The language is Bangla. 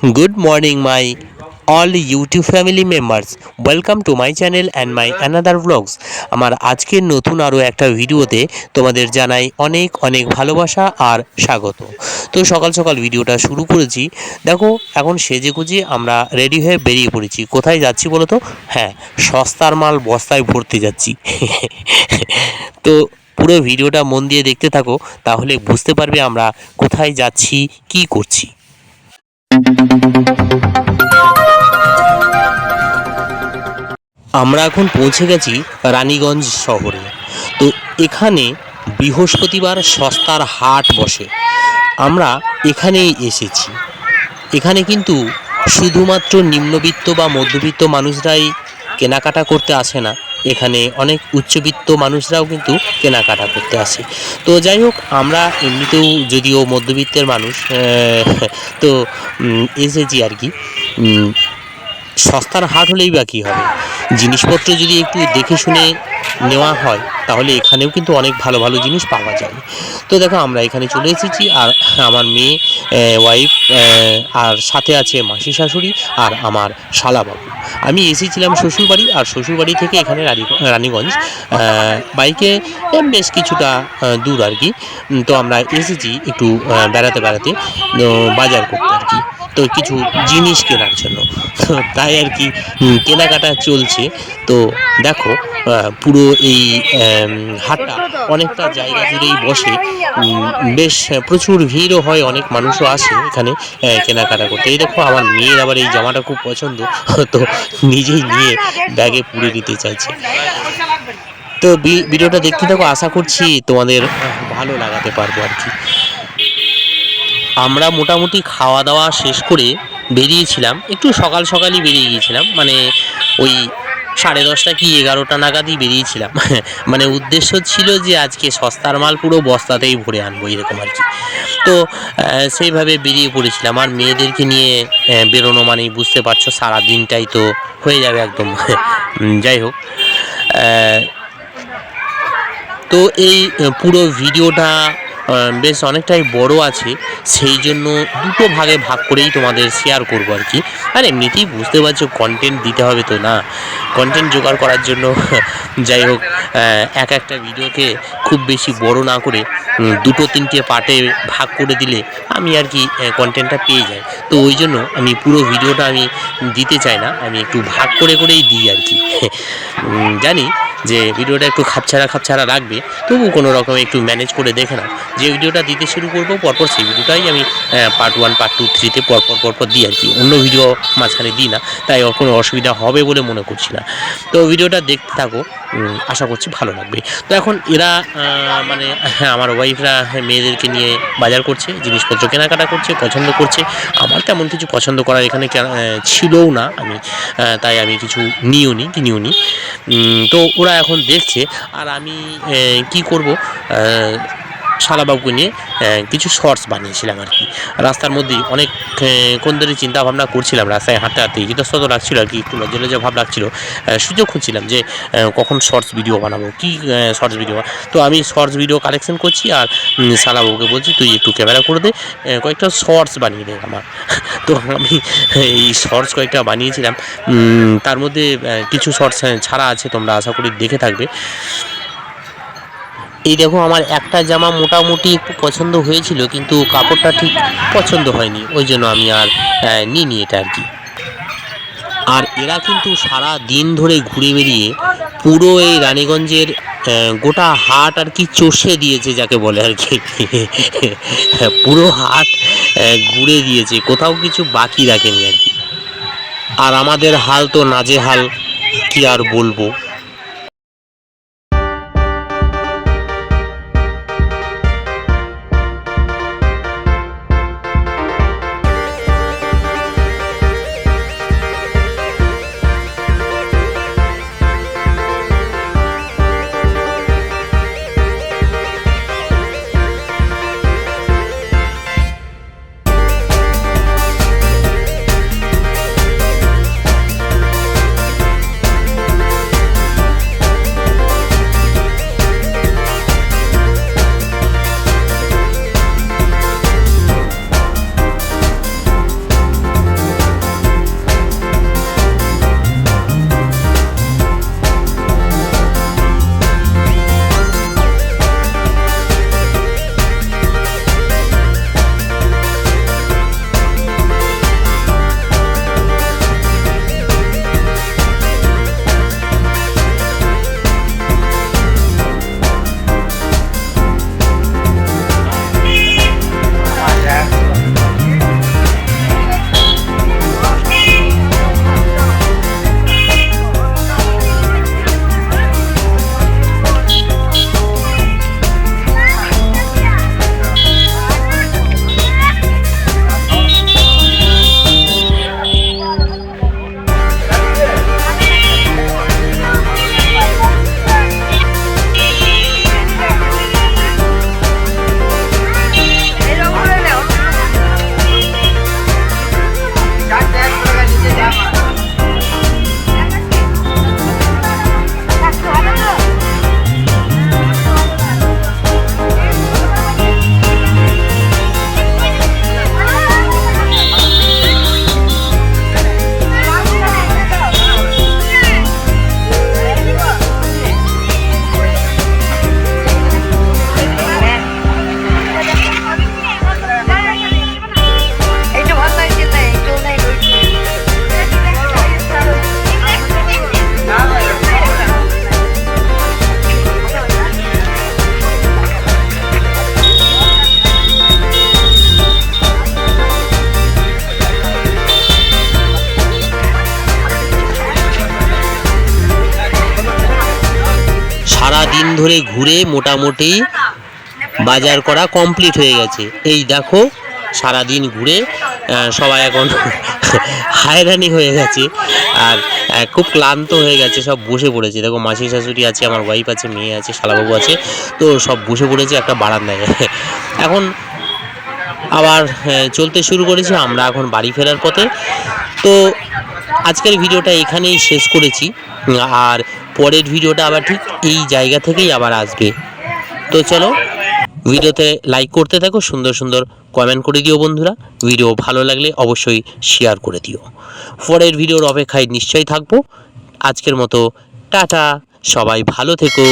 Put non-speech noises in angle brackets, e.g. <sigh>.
Good morning, my all YouTube family members. Welcome to my channel and my another vlogs. আমার আজকের নতুন আরও একটা ভিডিওতে তোমাদের জানাই অনেক অনেক ভালোবাসা আর স্বাগত। তো সকাল সকাল ভিডিওটা শুরু করেছি। দেখো এখন সেজে গুজে আমরা রেডি হয়ে বেরিয়ে পড়েছি। কোথায় যাচ্ছি বলো তো হ্যাঁ সস্তার মাল বস্তায় ভরতে যাচ্ছি। <laughs> তো পুরো ভিডিওটা মন দিয়ে দেখতে থাকো তাহলে বুঝতে পারবে আমরা কোথায় যাচ্ছি কি করছি। আমরা এখন পৌঁছে গেছি রানীগঞ্জ শহরে। তো এখানে বৃহস্পতিবার সস্তার হাট বসে। আমরা এখানেই এসেছি। এখানে কিন্তু শুধুমাত্র নিম্নবিত্ত বা মধ্যবিত্ত মানুষরাই কেনাকাটা করতে আসে না। এখানে অনেক উচ্চবিত্ত মানুষরাও কিন্তু কেনাকাটা করতে আসে। তো যাই হোক আমরা এমনিতেও যদিও মধ্যবিত্তের মানুষ তো এসেছি আর কি। সস্তার হাট হলেই বা কী হবে? জিনিসপত্র যদি একটু দেখে শুনে নেওয়া হয়, তাহলে এখানেও কিন্তু অনেক ভালো ভালো জিনিস পাওয়া যায়। তো দেখো, আমরা এখানে চলে এসেছি, আর আমার মেয়ে ওয়াইফ আর সাথে আছে মাসি শাশুড়ি আর আমার শালাবাবু। আমি এসেছিলাম শ্বশুরবাড়ি, আর শ্বশুরবাড়ি থেকে এখানে রানী, রানীগঞ্জ বাইকে বেশ কিছুটা দূর আর কি। তো আমরা এসেছি একটু বেড়াতে বেড়াতে বাজার করতে আর কি। তো কিছু জিনিস কেনার জন্য <laughs> তাই আর কি কেনাকাটা চলছে। তো দেখো পুরো এই হাটটা অনেকটা জায়গা জুড়েই বসে। বেশ, প্রচুর ভিড়ও হয়, অনেক মানুষও আসে এখানে কেনাকাটা করতে। এই দেখো, আমার মেয়ের আবার এই জামাটা খুব পছন্দ। <laughs> তো নিজেই নিয়ে ব্যাগে পুড়ে নিতে চাইছে। তো ভিডিওটা দেখতে থাকো, আশা করছি তোমাদের ভালো লাগাতে পারব আর কি। আমরা মোটামুটি খাওয়া দাওয়া শেষ করে বেরিয়েছিলাম। একটু সকাল সকালই বেরিয়ে গিয়েছিলাম। মানে ওই সাড়ে দশটা কি এগারোটা নাগাদই বেরিয়েছিলাম। <laughs> মানে উদ্দেশ্য ছিল যে আজকে সস্তার মাল পুরো বস্তাতেই ভরে আনব এরকম আর কি। তো সেইভাবে বেরিয়ে পড়েছিলাম। আর মেয়েদেরকে নিয়ে বেরোনো মানেই বুঝতে পারছ সারা দিনটাই তো হয়ে যাবে একদম। যাই হোক। তো এই পুরো ভিডিওটা বেশ অনেকটাই বড় আছে, সেই জন্য দুটো ভাগে ভাগ করেই তোমাদের শেয়ার করব আর কি। আর এমনিতেই বুঝতে পারছ কন্টেন্ট দিতে হবে তো না। কন্টেন্ট জোগাড় করার জন্য <laughs> যাই হোক এক একটা ভিডিওকে খুব বেশি বড় না করে দুটো তিনটে পার্টে ভাগ করে দিলে আমি আর কি কন্টেন্টটা পেয়ে যাই। তো ওই জন্য আমি পুরো ভিডিওটা আমি দিতে চাই না, আমি একটু ভাগ করে করেই দিই আর কি। <laughs> জানি যে ভিডিওটা একটু খাপছাড়া খাপছাড়া লাগবে, তবু কোনো রকম একটু ম্যানেজ করে দেখে না যে ভিডিওটা দিতে শুরু করব, পরপর সেই ভিডিওটাই আমি পার্ট ওয়ান পার্ট টু থ্রিতে পরপর পরপর দিই আর কি। অন্য ভিডিও মাঝখানে দিই না, তাই ওর কোনো অসুবিধা হবে বলে মনে করছি না। তো ভিডিওটা দেখতে থাকো আশা করছি ভালো লাগবে। তো এখন এরা মানে আমার ওয়াইফরা মেয়েদেরকে নিয়ে বাজার করছে, জিনিসপত্র কেনাকাটা করছে, পছন্দ করছে। আমার তেমন কিছু পছন্দ করার এখানে ছিলও না আমি তাই আমি কিছু নিও নি, কিনিও নি। তো ওরা এখন দেখছে আর আমি কি করব? শালাবাবুকে নিয়ে কিছু শর্টস বানিয়েছিলাম আর কি। রাস্তার অনেক কোন ধরে চিন্তা ভাবনা করছিলাম, রাস্তায় হাঁটতে হাঁটতে। ইতস্তত লাগছিল আর কি, একটু লজ্জা লজ্জা ভাব লাগছিল সুযোগ খুঁজছিলাম যে কখন শর্টস ভিডিও বানাবো, কি শর্টস ভিডিও তো আমি শর্টস ভিডিও কালেকশন করছি আর শালাবাবুকে বলছি, তুই একটু ক্যামেরা করে দে কয়েকটা শর্টস বানিয়ে দে আমার। তো আমি এই শর্টস কয়েকটা বানিয়েছিলাম। তার মধ্যে কিছু শর্টস ছাড়া আছে, তোমরা আশা করি দেখে থাকবে। এই দেখো, আমার একটা জামা মোটামুটি একটু পছন্দ হয়েছিল, কিন্তু কাপড়টা ঠিক পছন্দ হয়নি। ওই জন্য আমি আর নিইনি এটা আর কি। আর এরা কিন্তু সারা দিন ধরে ঘুরে বেরিয়ে পুরো এই রানীগঞ্জের গোটা হাট আর কি চষে দিয়েছে যাকে বলে আর কি। পুরো হাট ঘুরে দিয়েছে, কোথাও কিছু বাকি রাখেনি আর কি। আর আমাদের হাল তো নাজে হাল কি আর বলব। ধরে ঘুরে মোটামুটি বাজার করা কমপ্লিট হয়ে গেছে। এই দেখো সারা দিন ঘুরে সবাই এখন <laughs> হায়রানি হয়ে গেছে আর খুব ক্লান্ত হয়ে গেছে, সব বসে পড়েছে। দেখো, মাসি শাশুড়ি আছে, আমার ওয়াইফ আছে, মেয়ে আছে, শালাবাবু আছে, তো সব বসে পড়েছে একটা বারান্দায়। <laughs> এখন আবার চলতে শুরু করেছে, আমরা এখন বাড়ি ফেরার পথে। তো আজকের ভিডিওটা এখানেই শেষ করেছি। আর পরের ভিডিওটা আবার ঠিক এই জায়গা থেকেই আবার আসবে। তো চলো, ভিডিওতে লাইক করতে থাকো, সুন্দর সুন্দর কমেন্ট করে দিও বন্ধুরা। ভিডিও ভালো লাগলে অবশ্যই শেয়ার করে দিও। পরের ভিডিওর অপেক্ষায় নিশ্চয়ই থাকব। আজকের মতো টাটা, সবাই ভালো থেকো।